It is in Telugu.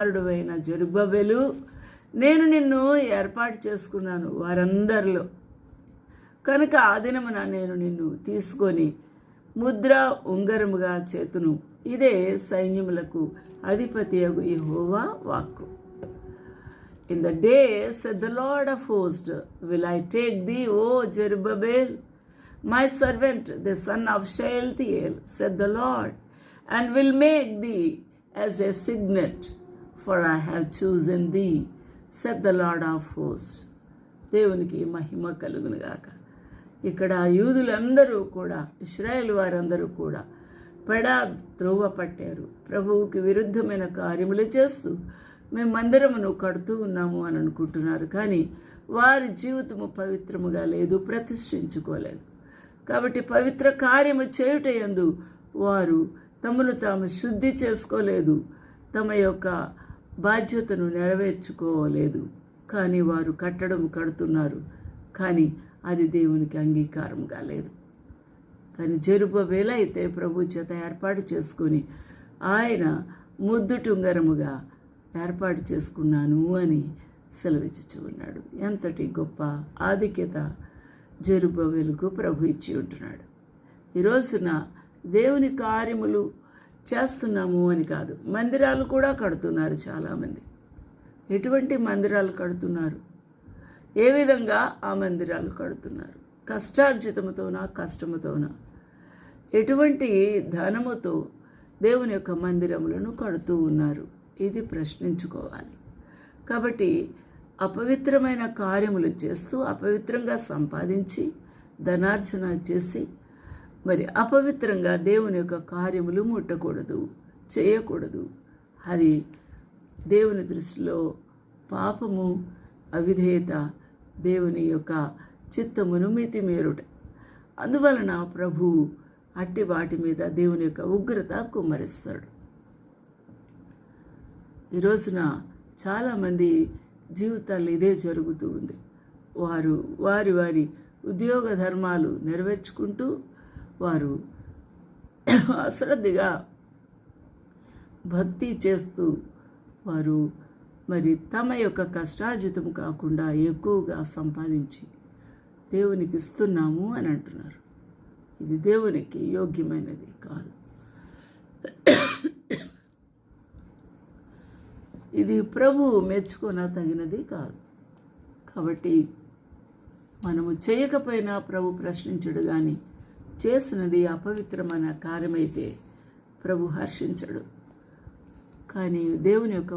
కుమారుడువైన జరుబెలు నేను నిన్ను ఏర్పాటు చేసుకున్నాను వారందరిలో. కనుక ఆ దినమున నేను నిన్ను తీసుకొని ముద్ర ఉంగరముగా చేతును. ఇదే సైన్యములకు అధిపతి అగు యహోవా వాక్కు. In the day saith the Lord of host will I take thee O Zerubbabel my servant the son of Shealtiel saith the Lord and will make thee as a signet for I have chosen thee, saith the Lord of host దేవునికి మహిమ కలుగునుగాక ఇక్కడ యూదులందరూ కూడా ఇస్రాయేల్ వారందరూ కూడా పెడా త్రోవ పట్టారు. ప్రభువుకి విరుద్ధమైన కార్యములు చేస్తూ మేము మందిరమును కడుతూ ఉన్నాము అని అనుకుంటున్నారు. కానీ వారి జీవితము పవిత్రముగా లేదు ప్రతిష్ఠించుకోలేదు. కాబట్టి పవిత్ర కార్యము చేయుటయందు వారు తమను తాము శుద్ధి చేసుకోలేదు. తమ యొక్క బాధ్యతను నెరవేర్చుకోలేదు. కానీ వారు కట్టడం కడుతున్నారు. కానీ అది దేవునికి అంగీకారం కాలేదు కానీ జరుపవేళ అయితే ప్రభు చేత ఏర్పాటు చేసుకొని ఆయన ముద్దుటుంగరముగా ఏర్పాటు చేసుకున్నాను అని సెలవిచ్చుచు ఉన్నాడు ఎంతటి గొప్ప ఆధిక్యత జరుబవేలుకు ప్రభు ఇచ్చి ఉంటున్నాడు. ఈరోజున దేవుని కార్యములు చేస్తున్నాము అని కాదు. మందిరాలు కూడా కడుతున్నారు చాలామంది. ఎటువంటి మందిరాలు కడుతున్నారు? ఏ విధంగా ఆ మందిరాలు కడుతున్నారు? కష్టార్జితముతోనా కష్టముతోనా? ఎటువంటి ధనముతో దేవుని యొక్క మందిరములను కడుతూ ఉన్నారు? ఇది ప్రశ్నించుకోవాలి. కాబట్టి అపవిత్రమైన కార్యములు చేస్తూ అపవిత్రంగా సంపాదించి ధనార్జన చేసి మరి అపవిత్రంగా దేవుని యొక్క కార్యములు ముట్టకూడదు చేయకూడదు. అది దేవుని దృష్టిలో పాపము అవిధేయత దేవుని యొక్క చిత్తమును మితిమేరుట అందువలన ప్రభు అట్టి వాటి మీద దేవుని యొక్క ఉగ్రత కుమ్మరిస్తాడు. ఈ రోజున చాలామంది జీవితాల్లో ఇదే జరుగుతూ ఉంది. వారు వారి వారి ఉద్యోగ ధర్మాలు నెరవేర్చుకుంటూ వారు అశ్రద్ధగా భక్తి చేస్తూ వారు మరి తమ యొక్క కష్టార్జితం కాకుండా ఎక్కువగా సంపాదించి దేవునికి ఇస్తున్నాము అని అంటున్నారు. ఇది దేవునికి యోగ్యమైనది కాదు. ఇది ప్రభు మెచ్చుకున్న తగినది కాదు. కాబట్టి మనము చేయకపోయినా ప్రభు ప్రశ్నించడు కానీ చేసినది అపవిత్రమైన కార్యమైతే ప్రభు హర్షించడు. కానీ దేవుని యొక్క